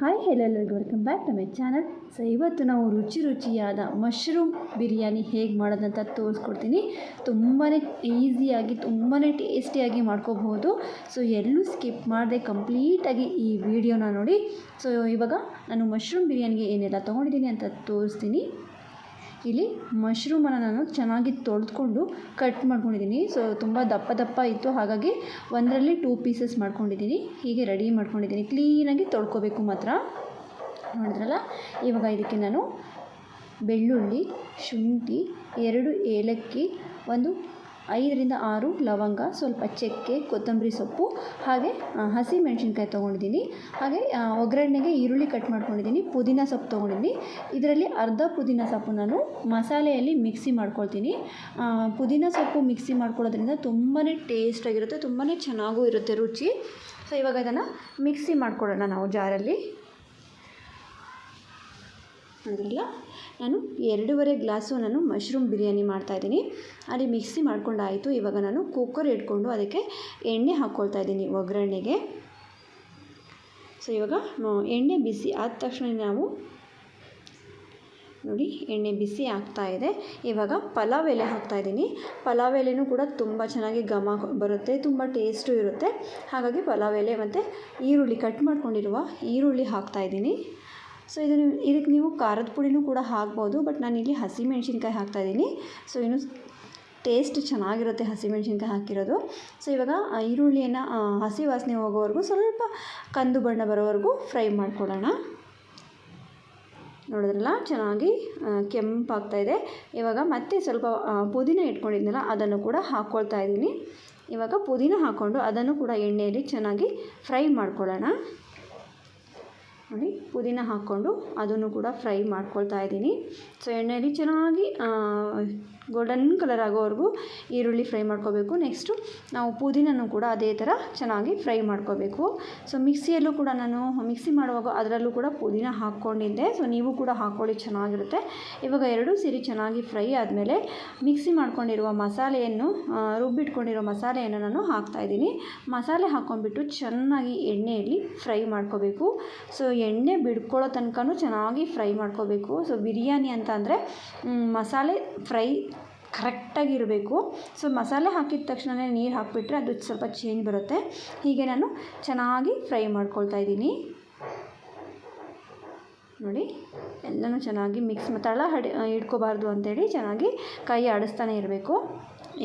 Hi ಎಲ್ಲರಿಗೂ welcome back to my channel. So, ಇವತ್ತು ನಾವು ರುಚಿ ರುಚಿಯಾದ ಮಶ್ರೂಮ್ ಬಿರಿಯಾನಿ ಹೇಗೆ ಮಾಡೋದಂತ ತೋರಿಸ್ಕೊಡ್ತೀನಿ. ತುಂಬಾ ಈಸಿಯಾಗಿ ತುಂಬಾ ಟೇಸ್ಟಿಯಾಗಿ ಮಾಡ್ಕೋಬಹುದು. ಸೊ, ಎಲ್ಲೂ ಸ್ಕಿಪ್ ಮಾಡದೆ ಕಂಪ್ಲೀಟಾಗಿ ಈ ವಿಡಿಯೋನ ನೋಡಿ. ಸೊ, ಇವಾಗ ನಾನು ಮಶ್ರೂಮ್ ಬಿರಿಯಾನಿಗೆ ಏನೆಲ್ಲ ತೊಗೊಂಡಿದ್ದೀನಿ ಅಂತ ತೋರಿಸ್ತೀನಿ. ಇಲ್ಲಿ ಮಶ್ರೂಮನ್ನು ನಾನು ಚೆನ್ನಾಗಿ ತೊಳೆದ್ಕೊಂಡು ಕಟ್ ಮಾಡ್ಕೊಂಡಿದ್ದೀನಿ. ಸೊ ತುಂಬ ದಪ್ಪ ದಪ್ಪ ಇತ್ತು. ಹಾಗಾಗಿ ಒಂದರಲ್ಲಿ ಟೂ ಪೀಸಸ್ ಮಾಡ್ಕೊಂಡಿದ್ದೀನಿ. ಹೀಗೆ ರೆಡಿ ಮಾಡ್ಕೊಂಡಿದ್ದೀನಿ. ಕ್ಲೀನಾಗಿ ತೊಳ್ಕೊಬೇಕು ಮಾತ್ರ. ನೋಡಿದ್ರಲ್ಲ? ಇವಾಗ ಇದಕ್ಕೆ ನಾನು ಬೆಳ್ಳುಳ್ಳಿ, ಶುಂಠಿ, ಎರಡು ಏಲಕ್ಕಿ, ಒಂದು ಐದರಿಂದ ಆರು ಲವಂಗ, ಸ್ವಲ್ಪ ಚಕ್ಕೆ, ಕೊತ್ತಂಬರಿ ಸೊಪ್ಪು, ಹಾಗೆ ಹಸಿ ಮೆಣಸಿನ್ಕಾಯಿ ತೊಗೊಂಡಿದ್ದೀನಿ. ಹಾಗೆ ಒಗ್ಗರಣೆಗೆ ಈರುಳ್ಳಿ ಕಟ್ ಮಾಡ್ಕೊಂಡಿದ್ದೀನಿ. ಪುದೀನ ಸೊಪ್ಪು ತೊಗೊಂಡಿದ್ದೀನಿ. ಇದರಲ್ಲಿ ಅರ್ಧ ಪುದೀನ ಸೊಪ್ಪು ನಾನು ಮಸಾಲೆಯಲ್ಲಿ ಮಿಕ್ಸಿ ಮಾಡ್ಕೊಳ್ತೀನಿ. ಪುದೀನ ಸೊಪ್ಪು ಮಿಕ್ಸಿ ಮಾಡ್ಕೊಳ್ಳೋದ್ರಿಂದ ತುಂಬಾ ಟೇಸ್ಟಾಗಿರುತ್ತೆ ತುಂಬಾ ಚೆನ್ನಾಗೂ ಇರುತ್ತೆ ರುಚಿ. ಸೊ ಇವಾಗ ಅದನ್ನು ಮಿಕ್ಸಿ ಮಾಡ್ಕೊಳ್ಳೋಣ ನಾವು ಜಾರಲ್ಲಿ. ನೋಡಿದ್ರಲ್ಲ ನಾನು ಎರಡೂವರೆ ಗ್ಲಾಸು ನಾನು ಮಶ್ರೂಮ್ ಬಿರಿಯಾನಿ ಮಾಡ್ತಾಯಿದ್ದೀನಿ ಅಲ್ಲಿ ಮಿಕ್ಸಿ ಮಾಡ್ಕೊಂಡಾಯಿತು. ಇವಾಗ ನಾನು ಕುಕ್ಕರ್ ಇಟ್ಕೊಂಡು ಅದಕ್ಕೆ ಎಣ್ಣೆ ಹಾಕ್ಕೊಳ್ತಾ ಇದ್ದೀನಿ ಒಗ್ಗರಣೆಗೆ. ಸೊ ಇವಾಗ ಎಣ್ಣೆ ಬಿಸಿ ಆದ ತಕ್ಷಣ ನಾವು ನೋಡಿ ಎಣ್ಣೆ ಬಿಸಿ ಆಗ್ತಾ ಇದೆ. ಇವಾಗ ಪಲಾವ್ ಎಲೆ ಹಾಕ್ತಾಯಿದ್ದೀನಿ ಪಲಾವ್ ಎಲೆನೂ ಕೂಡ ತುಂಬ ಚೆನ್ನಾಗಿ ಘಮ ಬರುತ್ತೆ, ತುಂಬ ಟೇಸ್ಟು ಇರುತ್ತೆ. ಹಾಗಾಗಿ ಪಲಾವ್ ಎಲೆ ಮತ್ತು ಈರುಳ್ಳಿ ಕಟ್ ಮಾಡ್ಕೊಂಡಿರುವ ಈರುಳ್ಳಿ ಹಾಕ್ತಾಯಿದ್ದೀನಿ ಸೊ ಇದನ್ನು ಇದಕ್ಕೆ ನೀವು ಖಾರದ ಪುಡಿನೂ ಕೂಡ ಹಾಕ್ಬೋದು ಬಟ್ ನಾನಿಲ್ಲಿ ಹಸಿಮೆಣ್ಸಿನ್ಕಾಯಿ ಹಾಕ್ತಾಯಿದ್ದೀನಿ ಸೊ ಇನ್ನು ಟೇಸ್ಟ್ ಚೆನ್ನಾಗಿರುತ್ತೆ ಹಸಿಮೆಣ್ಸಿನ್ಕಾಯಿ ಹಾಕಿರೋದು. ಸೊ ಇವಾಗ ಈರುಳ್ಳಿಯನ್ನು ಹಸಿ ವಾಸನೆ ಹೋಗೋವರೆಗೂ ಸ್ವಲ್ಪ ಕಂದು ಬಣ್ಣ ಬರೋವರೆಗೂ ಫ್ರೈ ಮಾಡ್ಕೊಳ್ಳೋಣ. ನೋಡಿದ್ರಲ್ಲ, ಚೆನ್ನಾಗಿ ಕೆಂಪಾಗ್ತಾಯಿದೆ ಇವಾಗ ಮತ್ತೆ ಸ್ವಲ್ಪ ಪುದೀನ ಇಟ್ಕೊಂಡಿದ್ನಲ್ಲ, ಅದನ್ನು ಕೂಡ ಹಾಕ್ಕೊಳ್ತಾ ಇದ್ದೀನಿ. ಇವಾಗ ಪುದೀನ ಹಾಕ್ಕೊಂಡು ಅದನ್ನು ಕೂಡ ಎಣ್ಣೆಯಲ್ಲಿ ಚೆನ್ನಾಗಿ ಫ್ರೈ ಮಾಡ್ಕೊಳ್ಳೋಣ. ನೋಡಿ ಪುದೀನ ಹಾಕ್ಕೊಂಡು ಅದನ್ನು ಕೂಡ ಫ್ರೈ ಮಾಡ್ಕೊಳ್ತಾ ಇದ್ದೀನಿ. ಸೊ ಎಣ್ಣೆಯಲ್ಲಿ ಚೆನ್ನಾಗಿ ಗೋಲ್ಡನ್ ಕಲರ್ ಆಗೋವರೆಗೂ ಈರುಳ್ಳಿ ಫ್ರೈ ಮಾಡ್ಕೋಬೇಕು. ನೆಕ್ಸ್ಟು ನಾವು ಪುದೀನೂ ಕೂಡ ಅದೇ ಥರ ಚೆನ್ನಾಗಿ ಫ್ರೈ ಮಾಡ್ಕೋಬೇಕು. ಸೊ ಮಿಕ್ಸಿಯಲ್ಲೂ ಕೂಡ ನಾನು ಮಿಕ್ಸಿ ಮಾಡುವಾಗ ಅದರಲ್ಲೂ ಕೂಡ ಪುದೀನ ಹಾಕ್ಕೊಂಡಿದ್ದೆ. ಸೊ ನೀವು ಕೂಡ ಹಾಕ್ಕೊಳ್ಳಿ, ಚೆನ್ನಾಗಿರುತ್ತೆ. ಇವಾಗ ಎರಡೂ ಸೇರಿ ಚೆನ್ನಾಗಿ ಫ್ರೈ ಆದಮೇಲೆ ಮಿಕ್ಸಿ ಮಾಡ್ಕೊಂಡಿರುವ ಮಸಾಲೆಯನ್ನು ರುಬ್ಬಿಟ್ಕೊಂಡಿರೋ ಮಸಾಲೆಯನ್ನು ನಾನು ಹಾಕ್ತಾಯಿದ್ದೀನಿ ಮಸಾಲೆ ಹಾಕ್ಕೊಂಡ್ಬಿಟ್ಟು ಚೆನ್ನಾಗಿ ಎಣ್ಣೆಯಲ್ಲಿ ಫ್ರೈ ಮಾಡ್ಕೋಬೇಕು. ಸೊ ಎಣ್ಣೆ ಬಿಡ್ಕೊಳ್ಳೋ ತನಕನೂ ಚೆನ್ನಾಗಿ ಫ್ರೈ ಮಾಡ್ಕೋಬೇಕು. ಸೊ ಬಿರಿಯಾನಿ ಅಂತ ಅಂದರೆ ಮಸಾಲೆ ಫ್ರೈ ಕರೆಕ್ಟಾಗಿರಬೇಕು ಸೊ ಮಸಾಲೆ ಹಾಕಿದ ತಕ್ಷಣವೇ ನೀರು ಹಾಕಿಬಿಟ್ರೆ ಅದು ಸ್ವಲ್ಪ ಚೇಂಜ್ ಬರುತ್ತೆ. ಹೀಗೆ ನಾನು ಚೆನ್ನಾಗಿ ಫ್ರೈ ಮಾಡ್ಕೊಳ್ತಾ ಇದ್ದೀನಿ. ನೋಡಿ, ಎಲ್ಲನೂ ಚೆನ್ನಾಗಿ ಮಿಕ್ಸ್ ತಳ ಹಡಿ ಇಟ್ಕೋಬಾರ್ದು ಅಂತೇಳಿ ಚೆನ್ನಾಗಿ ಕೈ ಆಡಿಸ್ತಾನೆ ಇರಬೇಕು.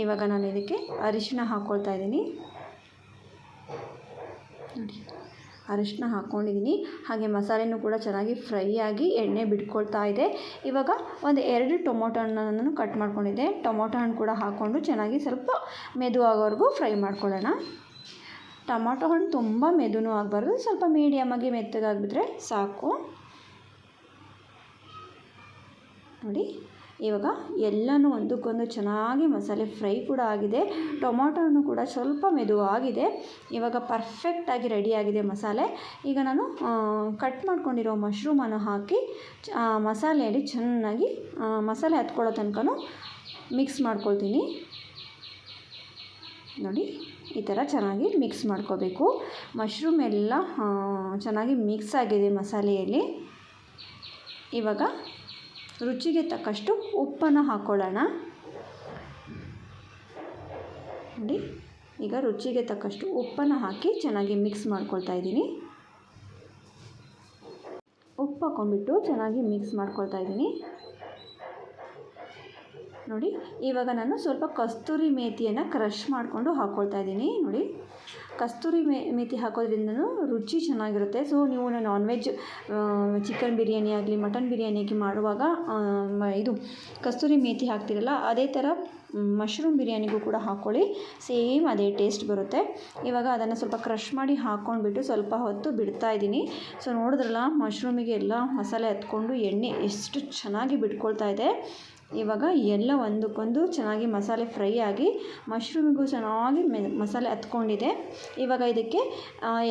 ಇವಾಗ ನಾನು ಇದಕ್ಕೆ ಅರಿಶಿನ ಹಾಕ್ಕೊಳ್ತಾ ಇದ್ದೀನಿ. ನೋಡಿ. ಅರಿಶಿನ ಹಾಕ್ಕೊಂಡಿದ್ದೀನಿ ಹಾಗೆ ಮಸಾಲೆನೂ ಕೂಡ ಚೆನ್ನಾಗಿ ಫ್ರೈ ಆಗಿ ಎಣ್ಣೆ ಬಿಟ್ಕೊಳ್ತಾ ಇದೆ. ಇವಾಗ ಒಂದು ಎರಡು ಟೊಮೊಟೊ ಹಣ್ಣನ್ನು ಕಟ್ ಮಾಡ್ಕೊಂಡಿದ್ದೆ. ಟೊಮೊಟೊ ಹಣ್ಣು ಕೂಡ ಹಾಕ್ಕೊಂಡು ಚೆನ್ನಾಗಿ ಸ್ವಲ್ಪ ಮೆದು ಆಗೋವರೆಗೂ ಫ್ರೈ ಮಾಡ್ಕೊಳ್ಳೋಣ. ಟೊಮೊಟೊ ಹಣ್ಣು ತುಂಬ ಮೆದುನೂ ಆಗಬಾರ್ದು. ಸ್ವಲ್ಪ ಮೀಡಿಯಮಾಗಿ ಮೆತ್ತಗಾಗಿಬಿಟ್ರೆ ಸಾಕು. ನೋಡಿ. ಇವಾಗ ಎಲ್ಲನೂ ಒಂದಕ್ಕೊಂದು ಚೆನ್ನಾಗಿ ಮಸಾಲೆ ಫ್ರೈ ಕೂಡ ಆಗಿದೆ. ಟೊಮೊಟೊನೂ ಕೂಡ ಸ್ವಲ್ಪ ಮೆದುವಾಗಿದೆ. ಇವಾಗ ಪರ್ಫೆಕ್ಟಾಗಿ ರೆಡಿಯಾಗಿದೆ ಮಸಾಲೆ. ಈಗ ನಾನು ಕಟ್ ಮಾಡ್ಕೊಂಡಿರೋ ಮಶ್ರೂಮನ್ನು ಹಾಕಿ ಮಸಾಲೆಯಲ್ಲಿ ಚೆನ್ನಾಗಿ ಮಸಾಲೆ ಹತ್ಕೊಳ್ಳೋ ತನಕ ಮಿಕ್ಸ್ ಮಾಡ್ಕೊಳ್ತೀನಿ. ನೋಡಿ, ಈ ಥರ ಚೆನ್ನಾಗಿ ಮಿಕ್ಸ್ ಮಾಡ್ಕೋಬೇಕು. ಮಶ್ರೂಮ್ ಎಲ್ಲ ಚೆನ್ನಾಗಿ ಮಿಕ್ಸ್ ಆಗಿದೆ ಮಸಾಲೆಯಲ್ಲಿ. ಇವಾಗ ರುಚಿಗೆ ತಕ್ಕಷ್ಟು ಉಪ್ಪನ್ನು ಹಾಕ್ಕೊಳ್ಳೋಣ ನೋಡಿ, ಈಗ ರುಚಿಗೆ ತಕ್ಕಷ್ಟು ಉಪ್ಪನ್ನು ಹಾಕಿ ಚೆನ್ನಾಗಿ ಮಿಕ್ಸ್ ಮಾಡ್ಕೊಳ್ತಾ ಇದ್ದೀನಿ. ಉಪ್ಪು ಹಾಕೊಂಡ್ಬಿಟ್ಟು ಚೆನ್ನಾಗಿ ಮಿಕ್ಸ್ ಮಾಡ್ಕೊಳ್ತಾ ಇದ್ದೀನಿ. ನೋಡಿ. ಇವಾಗ ನಾನು ಸ್ವಲ್ಪ ಕಸ್ತೂರಿ ಮೇಥಿಯನ್ನು ಕ್ರಷ್ ಮಾಡಿಕೊಂಡು ಹಾಕ್ಕೊಳ್ತಾ ಇದ್ದೀನಿ. ನೋಡಿ. ಕಸ್ತೂರಿ ಮೇ ಮೇಥಿ ಹಾಕೋದ್ರಿಂದನೂ ರುಚಿ ಚೆನ್ನಾಗಿರುತ್ತೆ. ಸೊ ನೀವು ನಾನ್ ವೆಜ್ ಚಿಕನ್ ಬಿರಿಯಾನಿ ಆಗಲಿ ಮಟನ್ ಬಿರಿಯಾನಿ ಆಗಲಿ ಮಾಡುವಾಗ ಇದು ಕಸ್ತೂರಿ ಮೇಥಿ ಹಾಕ್ತಿರಲ್ಲ, ಅದೇ ಥರ ಮಶ್ರೂಮ್ ಬಿರಿಯಾನಿಗೂ ಕೂಡ ಹಾಕ್ಕೊಳ್ಳಿ ಸೇಮ್ ಅದೇ ಟೇಸ್ಟ್ ಬರುತ್ತೆ. ಇವಾಗ ಅದನ್ನು ಸ್ವಲ್ಪ ಕ್ರಷ್ ಮಾಡಿ ಹಾಕ್ಕೊಂಡ್ಬಿಟ್ಟು ಸ್ವಲ್ಪ ಹೊತ್ತು ಬಿಡ್ತಾ ಇದ್ದೀನಿ. ಸೊ ನೋಡಿದ್ರಲ್ಲ ಮಶ್ರೂಮಿಗೆ ಎಲ್ಲ ಮಸಾಲೆ ಹತ್ಕೊಂಡು ಎಣ್ಣೆ ಎಷ್ಟು ಚೆನ್ನಾಗಿ ಬಿಟ್ಕೊಳ್ತಾ ಇದೆ. ಇವಾಗ ಎಲ್ಲ ಒಂದಕ್ಕೊಂದು ಚೆನ್ನಾಗಿ ಮಸಾಲೆ ಫ್ರೈ ಆಗಿ ಮಶ್ರೂಮಿಗೂ ಚೆನ್ನಾಗಿ ಮಸಾಲೆ ಹತ್ಕೊಂಡಿದೆ. ಇವಾಗ ಇದಕ್ಕೆ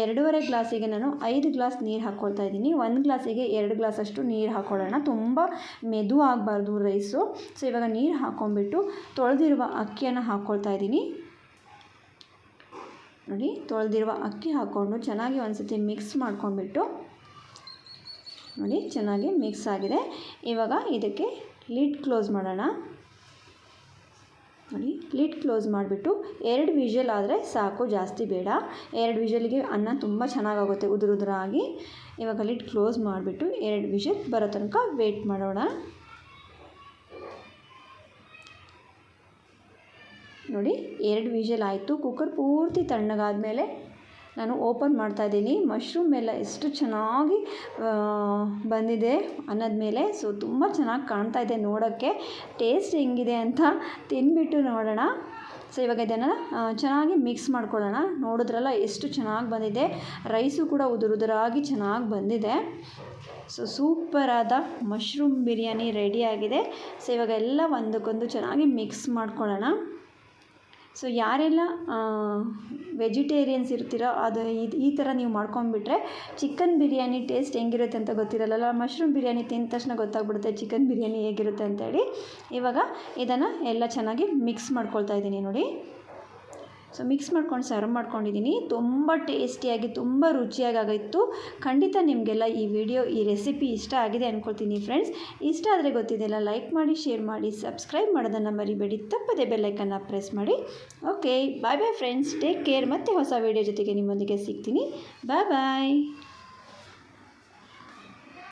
ಎರಡೂವರೆ ಗ್ಲಾಸಿಗೆ ನಾನು ಐದು ಗ್ಲಾಸ್ ನೀರು ಹಾಕ್ಕೊಳ್ತಾ ಇದ್ದೀನಿ. ಒಂದು ಗ್ಲಾಸಿಗೆ ಎರಡು ಗ್ಲಾಸಷ್ಟು ನೀರು ಹಾಕ್ಕೊಳ್ಳೋಣ ತುಂಬ ಮೆದು ಆಗಬಾರ್ದು ರೈಸು. ಸೊ, ಇವಾಗ ನೀರು ಹಾಕ್ಕೊಂಡ್ಬಿಟ್ಟು ತೊಳೆದಿರುವ ಅಕ್ಕಿಯನ್ನು ಹಾಕ್ಕೊಳ್ತಾ ಇದ್ದೀನಿ. ನೋಡಿ, ತೊಳೆದಿರುವ ಅಕ್ಕಿ ಹಾಕ್ಕೊಂಡು ಚೆನ್ನಾಗಿ ಒಂದು ಸತಿ ಮಿಕ್ಸ್ ಮಾಡ್ಕೊಂಡ್ಬಿಟ್ಟು ನೋಡಿ, ಚೆನ್ನಾಗಿ ಮಿಕ್ಸ್ ಆಗಿದೆ. ಇವಾಗ ಇದಕ್ಕೆ ಲಿಡ್ ಕ್ಲೋಸ್ ಮಾಡೋಣ. ನೋಡಿ ಲಿಡ್ ಕ್ಲೋಸ್ ಮಾಡಿಬಿಟ್ಟು ಎರಡು ವಿಷಲ್ ಆದರೆ ಸಾಕು, ಜಾಸ್ತಿ ಬೇಡ. ಎರಡು ವಿಷಲ್ಗೆ ಅನ್ನ ತುಂಬ ಚೆನ್ನಾಗಾಗುತ್ತೆ, ಉದುರು ಉದುರಾಗಿ. ಇವಾಗ ಲಿಡ್ ಕ್ಲೋಸ್ ಮಾಡಿಬಿಟ್ಟು ಎರಡು ವಿಷಲ್ ಬರೋ ತನಕ ವೇಟ್ ಮಾಡೋಣ. ನೋಡಿ, ಎರಡು ವಿಷಲ್ ಆಯಿತು ಕುಕ್ಕರ್ ಪೂರ್ತಿ ತಣ್ಣಗಾದಮೇಲೆ ನಾನು ಓಪನ್ ಮಾಡ್ತಾಯಿದ್ದೀನಿ ಮಶ್ರೂಮ್ ಎಲ್ಲ ಎಷ್ಟು ಚೆನ್ನಾಗಿ ಬಂದಿದೆ ಅನ್ನೋದ ಮೇಲೆ. ಸೊ, ತುಂಬ ಚೆನ್ನಾಗಿ ಕಾಣ್ತಾ ಇದೆ ನೋಡೋಕ್ಕೆ. ಟೇಸ್ಟ್ ಹೆಂಗಿದೆ ಅಂತ ತಿಂದ್ಬಿಟ್ಟು ನೋಡೋಣ. ಸೊ, ಇವಾಗ ಇದನ್ನು ಚೆನ್ನಾಗಿ ಮಿಕ್ಸ್ ಮಾಡ್ಕೊಳ್ಳೋಣ. ನೋಡಿದ್ರಲ್ಲ ಎಷ್ಟು ಚೆನ್ನಾಗಿ ಬಂದಿದೆ. ರೈಸು ಕೂಡ ಉದುರುದುರಾಗಿ ಚೆನ್ನಾಗಿ ಬಂದಿದೆ. ಸೊ, ಸೂಪರಾದ ಮಶ್ರೂಮ್ ಬಿರಿಯಾನಿ ರೆಡಿಯಾಗಿದೆ ಸೊ, ಇವಾಗ ಎಲ್ಲ ಒಂದಕ್ಕೊಂದು ಚೆನ್ನಾಗಿ ಮಿಕ್ಸ್ ಮಾಡ್ಕೊಳ್ಳೋಣ. ಸೊ ಯಾರೆಲ್ಲ ವೆಜಿಟೇರಿಯನ್ಸ್ ಇರ್ತೀರೋ ಅದು ಇದು ಈ ಥರ ನೀವು ಮಾಡ್ಕೊಂಡ್ಬಿಟ್ರೆ ಚಿಕನ್ ಬಿರಿಯಾನಿ ಟೇಸ್ಟ್ ಹೆಂಗಿರುತ್ತೆ ಅಂತ ಗೊತ್ತಿರಲ್ಲ. ಮಶ್ರೂಮ್ ಬಿರಿಯಾನಿ ತಿಂದ ತಕ್ಷಣ ಗೊತ್ತಾಗ್ಬಿಡುತ್ತೆ ಚಿಕನ್ ಬಿರಿಯಾನಿ ಹೇಗಿರುತ್ತೆ ಅಂತೇಳಿ. ಇವಾಗ ಇದನ್ನು ಎಲ್ಲ ಚೆನ್ನಾಗಿ ಮಿಕ್ಸ್ ಮಾಡ್ಕೊಳ್ತಾ ಇದ್ದೀನಿ ನೋಡಿ. ಸೊ ಮಿಕ್ಸ್ ಮಾಡ್ಕೊಂಡು ಸರ್ವ್ ಮಾಡ್ಕೊಂಡಿದ್ದೀನಿ ತುಂಬ ಟೇಸ್ಟಿಯಾಗಿ ತುಂಬ ರುಚಿಯಾಗಿ ಆಗಿತ್ತು ಖಂಡಿತ ನಿಮಗೆಲ್ಲ ಈ ವಿಡಿಯೋ ಈ ರೆಸಿಪಿ ಇಷ್ಟ ಆಗಿದೆ ಅಂದ್ಕೊಳ್ತೀನಿ ಫ್ರೆಂಡ್ಸ್ ಇಷ್ಟ ಆದರೆ ಗೊತ್ತಿದೆಯಲ್ಲ ಲೈಕ್ ಮಾಡಿ ಶೇರ್ ಮಾಡಿ ಸಬ್ಸ್ಕ್ರೈಬ್ ಮಾಡೋದನ್ನು ಮರಿಬೇಡಿ. ತಪ್ಪದೆ ಬೆಲ್ಲೈಕನ್ನು ಪ್ರೆಸ್ ಮಾಡಿ. Okay bye bye friends take care ಮತ್ತು ಹೊಸ ವಿಡಿಯೋ ಜೊತೆಗೆ ನಿಮ್ಮೊಂದಿಗೆ ಸಿಗ್ತೀನಿ. ಬಾಯ್ ಬಾಯ್